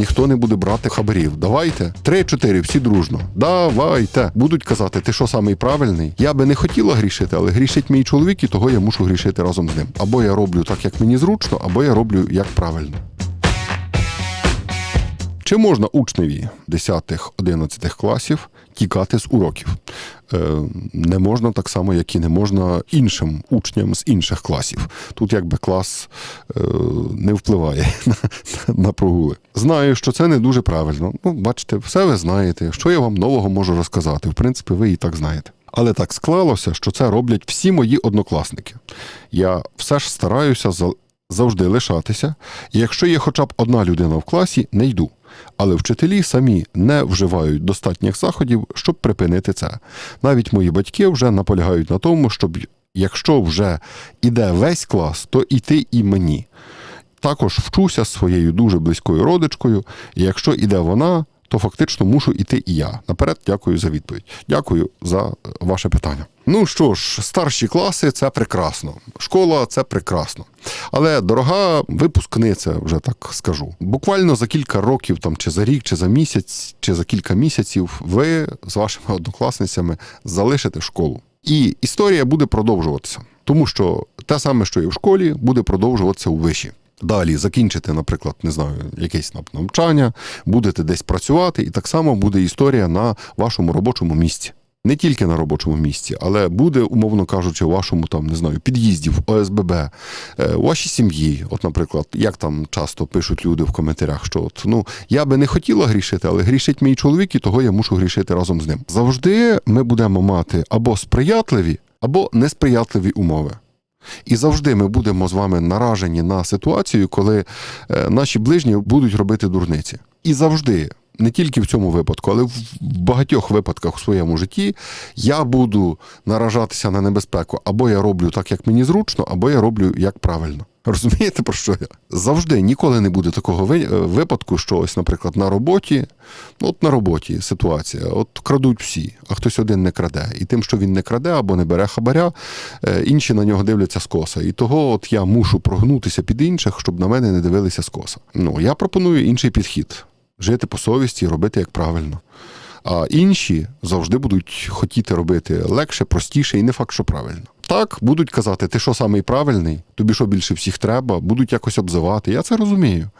ніхто не буде брати хабарів. Давайте. Три-чотири, всі дружно. Давайте. Будуть казати, ти що самий правильний? Я би не хотіла грішити, але грішить мій чоловік, і того я мушу грішити разом з ним. Або я роблю так, як мені зручно, або я роблю як правильно. Чи можна учневі 10-11 класів тікати з уроків? Е, не можна так само, як і не можна іншим учням з інших класів. Тут якби клас е, не впливає на, на прогули. Знаю, що це не дуже правильно. Ну, бачите, все ви знаєте. Що я вам нового можу розказати? В принципі, ви і так знаєте. Але так склалося, що це роблять всі мої однокласники. Я все ж стараюся завжди лишатися. І якщо є хоча б одна людина в класі, не йду. Але вчителі самі не вживають достатніх заходів, щоб припинити це. Навіть мої батьки вже наполягають на тому, щоб якщо вже іде весь клас, то іти і мені. Також вчуся з своєю дуже близькою родичкою, і якщо іде вона, то фактично мушу іти і я. Наперед, дякую за відповідь. Дякую за е, ваше питання. Ну що ж, старші класи це прекрасно. Школа це прекрасно. Але дорога випускниця, вже так скажу. Буквально за кілька років, там чи за рік, чи за місяць, чи за кілька місяців, ви з вашими однокласницями залишите школу. І історія буде продовжуватися, тому що те саме, що і в школі, буде продовжуватися у виші. Далі закінчите, наприклад, не знаю, якесь нав- навчання, будете десь працювати, і так само буде історія на вашому робочому місці. Не тільки на робочому місці, але буде, умовно кажучи, у вашому там не знаю, під'їзді, в ОСББ, е, у вашій сім'ї. От, наприклад, як там часто пишуть люди в коментарях, що от, ну я би не хотіла грішити, але грішить мій чоловік, і того я мушу грішити разом з ним. Завжди ми будемо мати або сприятливі, або несприятливі умови. І завжди ми будемо з вами наражені на ситуацію, коли е, наші ближні будуть робити дурниці. І завжди, не тільки в цьому випадку, але в багатьох випадках у своєму житті я буду наражатися на небезпеку. Або я роблю так, як мені зручно, або я роблю як правильно. Розумієте, про що я? Завжди ніколи не буде такого е, випадку, що ось, наприклад, на роботі, ну, от на роботі ситуація, от крадуть всі, а хтось один не краде. І тим, що він не краде або не бере хабаря, е, інші на нього дивляться скоса. І того от я мушу прогнутися під інших, щоб на мене не дивилися скоса. Ну, я пропоную інший підхід: жити по совісті робити як правильно. А інші завжди будуть хотіти робити легше, простіше і не факт, що правильно. Так, будуть казати, ти що самий правильний, тобі що більше всіх треба, будуть якось обзивати. Я це розумію.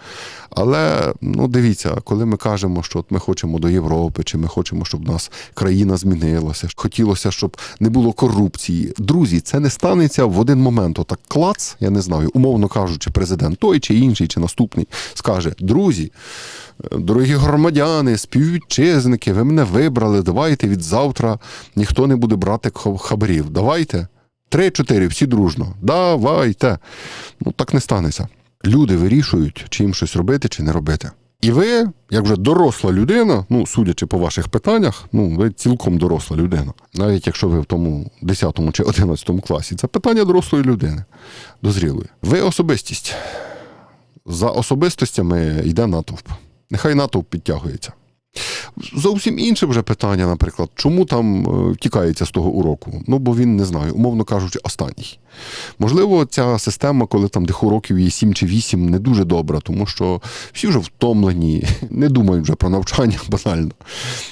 Але ну дивіться, коли ми кажемо, що от ми хочемо до Європи, чи ми хочемо, щоб у нас країна змінилася, хотілося, щоб не було корупції. Друзі, це не станеться в один момент. Отак клац, я не знаю, умовно кажучи, президент той чи інший, чи наступний скаже: друзі, дорогі громадяни, співвітчизники, ви мене вибрали. Давайте від завтра ніхто не буде брати хабарів. Давайте. Три-чотири, всі дружно. Давайте. Ну так не станеться. Люди вирішують, чи їм щось робити, чи не робити. І ви, як вже доросла людина, ну судячи по ваших питаннях, ну ви цілком доросла людина. Навіть якщо ви в тому 10 чи 11 класі, це питання дорослої людини, дозрілої. Ви особистість. За особистостями йде натовп. Нехай натовп підтягується. Зовсім інше вже питання, наприклад, чому там е, тікається з того уроку? Ну, бо він не знаю, умовно кажучи, останній. Можливо, ця система, коли там тих уроків є 7 чи 8, не дуже добра, тому що всі вже втомлені, не думають вже про навчання банально.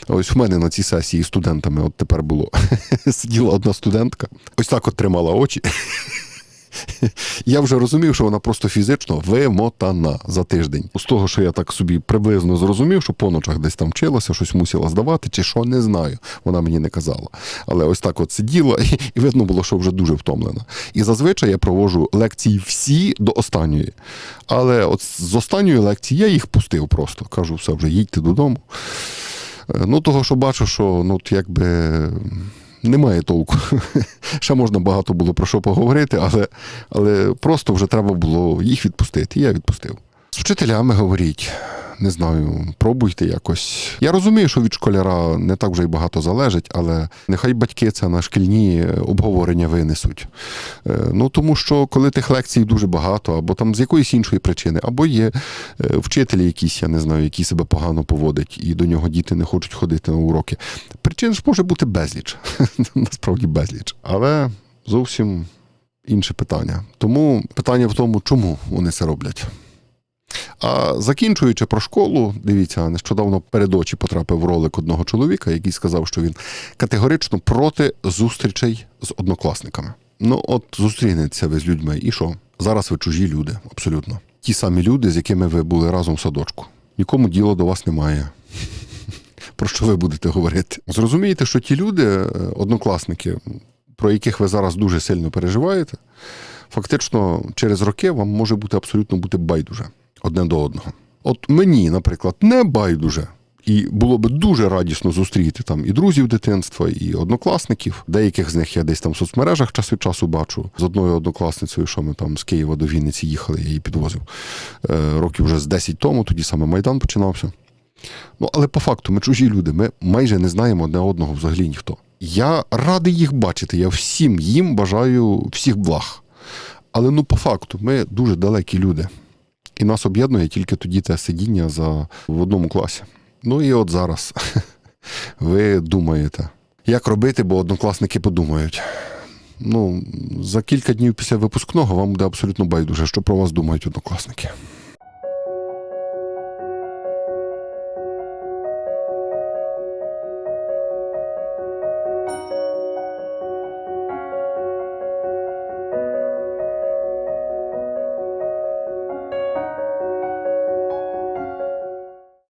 Ось в мене на цій сесії студентами от тепер було. Сиділа одна студентка, ось так от тримала очі. Я вже розумів, що вона просто фізично вимотана за тиждень. З того, що я так собі приблизно зрозумів, що по ночах десь там вчилася, щось мусила здавати, чи що, не знаю. Вона мені не казала. Але ось так от сиділа, і, видно було, що вже дуже втомлена. І зазвичай я проводжу лекції всі до останньої. Але от з останньої лекції я їх пустив просто. Кажу, все, вже їдьте додому. Е, Ну, того, що бачу, що ну, якби немає толку. Ще можна багато було про що поговорити, але, але просто вже треба було їх відпустити. Я відпустив. З вчителями говоріть. Не знаю, пробуйте якось. Я розумію, що від школяра не так вже й багато залежить, але нехай батьки це на шкільні обговорення винесуть. Е, Ну тому що коли тих лекцій дуже багато, або там з якоїсь іншої причини, або є е, вчителі якісь, я не знаю, які себе погано поводять, і до нього діти не хочуть ходити на уроки. Причин ж може бути безліч, насправді безліч. Але зовсім інше питання. Тому питання в тому, чому вони це роблять. А закінчуючи про школу, дивіться, нещодавно перед очі потрапив ролик одного чоловіка, який сказав, що він категорично проти зустрічей з однокласниками. Ну, от зустрінеться ви з людьми, і що? Зараз ви чужі люди, абсолютно. Ті самі люди, з якими ви були разом в садочку. Нікому діла до вас немає. Про що ви будете говорити? Зрозумієте, що ті люди, е, однокласники, про яких ви зараз дуже сильно переживаєте, фактично через роки вам може бути абсолютно бути байдуже одне до одного. От мені, наприклад, не байдуже. І було би дуже радісно зустріти там і друзів дитинства, і однокласників. Деяких з них я десь там в соцмережах час від часу бачу. З одною однокласницею, що ми там з Києва до Вінниці їхали, я її підвозив е, років вже з 10 тому, тоді саме Майдан починався. Ну, але по факту, ми чужі люди, ми майже не знаємо одне одного взагалі ніхто. Я радий їх бачити. Я всім їм бажаю всіх благ. Але ну, по факту, ми дуже далекі люди. І нас об'єднує тільки тоді те сидіння за, в одному класі. Ну і от зараз ви думаєте, як робити, бо однокласники подумають. Ну, за кілька днів після випускного вам буде абсолютно байдуже, що про вас думають однокласники.